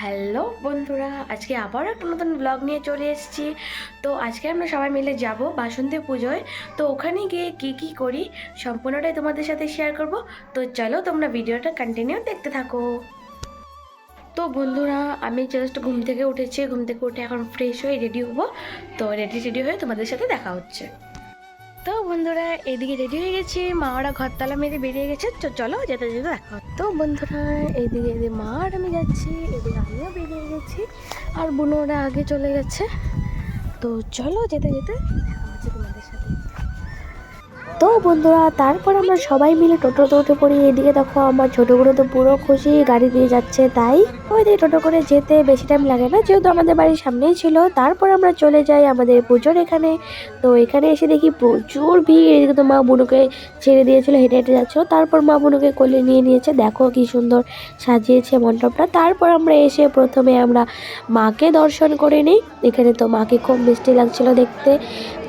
Hello বন্ধুরা, আজকে আবার একটা নতুন ব্লগ নিয়ে চলে এসেছি। তো আজকে আমরা সবাই মিলে যাব বাসন্তী পুজোয়। তো ওখানে গিয়ে কি কি করি সম্পূর্ণটাই তোমাদের সাথে শেয়ার করব। তো চলো তোমরা ভিডিওটা কন্টিনিউ দেখতে থাকো। তো বন্ধুরা, আমি জাস্ট ঘুম থেকে উঠেছি। ঘুম থেকে উঠে এখন ফ্রেশ হয়ে রেডি হব। তো রেডি রেডি হয়ে তোমাদের সাথে দেখা হচ্ছে। তো বন্ধুরা, এদিকে রেডি হয়ে গেছি। মা ওরা ঘরতলা মেরে বেরিয়ে গেছে। তো চলো যেতে যেতে দেখা তো বন্ধুরা, এদিকে এদিকে মা আর আমি যাচ্ছি, এদিকে আমিও বেরিয়ে গেছি। আর বোন ওরা আগে চলে গেছে। তো চলো যেতে যেতে তো বন্ধুরা, তারপর আমরা সবাই মিলে টোটো উঠে পড়ি। এদিকে দেখো আমার ছোটোগুলো তো পুরো খুশি, গাড়ি দিয়ে যাচ্ছে, তাই ওই দিকে টোটো করে যেতে বেশি টাইম লাগে না, যেহেতু আমাদের বাড়ির সামনেই ছিল। তারপর আমরা চলে যাই আমাদের পুজোর এখানে। তো এখানে এসে দেখি প্রচুর ভিড়, এদিকে তো মা বুনুকে ছেড়ে দিয়েছিল, হেঁটে হেঁটে যাচ্ছিল তারপর মা বুনুকে কোলে নিয়ে নিয়েছে, দেখো কি সুন্দর সাজিয়েছে মণ্ডপটা। তারপর আমরা এসে প্রথমে আমরা মাকে দর্শন করে নিই। এখানে তো মাকে খুব মিষ্টি লাগছিল দেখতে।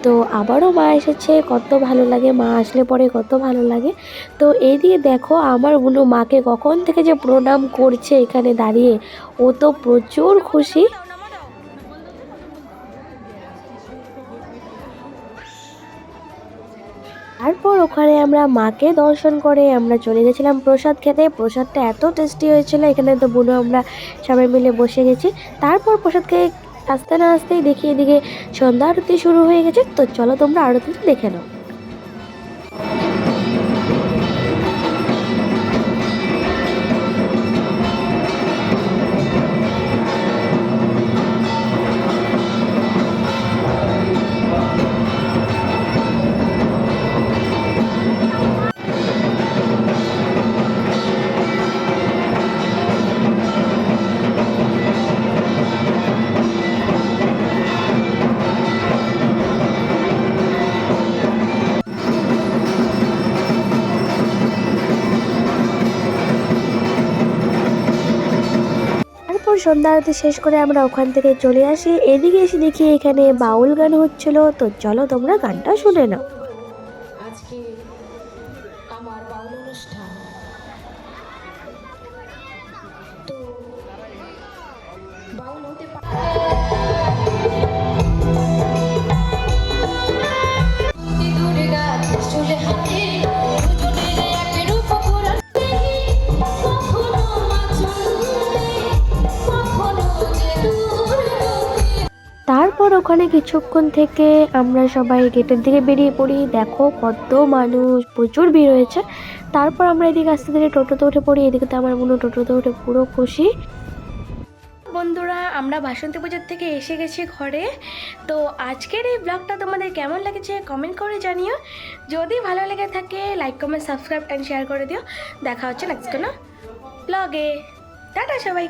তো আবারও মা এসেছে, কত ভালো লাগে। মা আসলে পরে কত ভালো লাগে। তো এই দিয়ে দেখো, আমার বুনু মাকে কখন থেকে যে প্রণাম করছে এখানে দাঁড়িয়ে, ও তো প্রচুর খুশি। তারপর ওখানে আমরা মাকে দর্শন করে আমরা চলে গেছিলাম প্রসাদ খেতে। প্রসাদটা এত টেস্টি হয়েছিল, এখানে তো বুনো আমরা সবাই মিলে বসে গেছি। তারপর প্রসাদ খেয়ে আসতে না আসতেই দেখি এদিকে সন্ধ্যা আরতি শুরু হয়ে গেছে। তো চলো তোমরা আরতি দেখে নাও। সন্ধ্যা আরতি শেষ করে আমরা ওখান থেকে চলে আসি। এদিকে এসে দেখি এখানে বাউল গান হচ্ছিল। তো চলো তোমরা গানটা শুনে নাও। আমার বাউল অনুষ্ঠান। তো তারপর ওখানে কিছুক্ষণ থেকে আমরা সবাই গেটের দিকে বেরিয়ে পড়ি। দেখো কত মানুষ, প্রচুর ভিড় হয়েছে। তারপর আমরা এদিকে আস্তে ধীরে টোটোতে উঠে পড়ি। এদিকে তো আমার মনে টোটোতে উঠে পুরো খুশি। বন্ধুরা, আমরা বাসন্তী পুজোর থেকে এসে গেছি ঘরে। তো আজকের এই ব্লগটা তোমাদের কেমন লেগেছে কমেন্ট করে জানিও। যদি ভালো লেগে থাকে like comment subscribe and share করে দিও। দেখা হচ্ছে নেক্সট কোনো ব্লগে টাটা সবাইকে।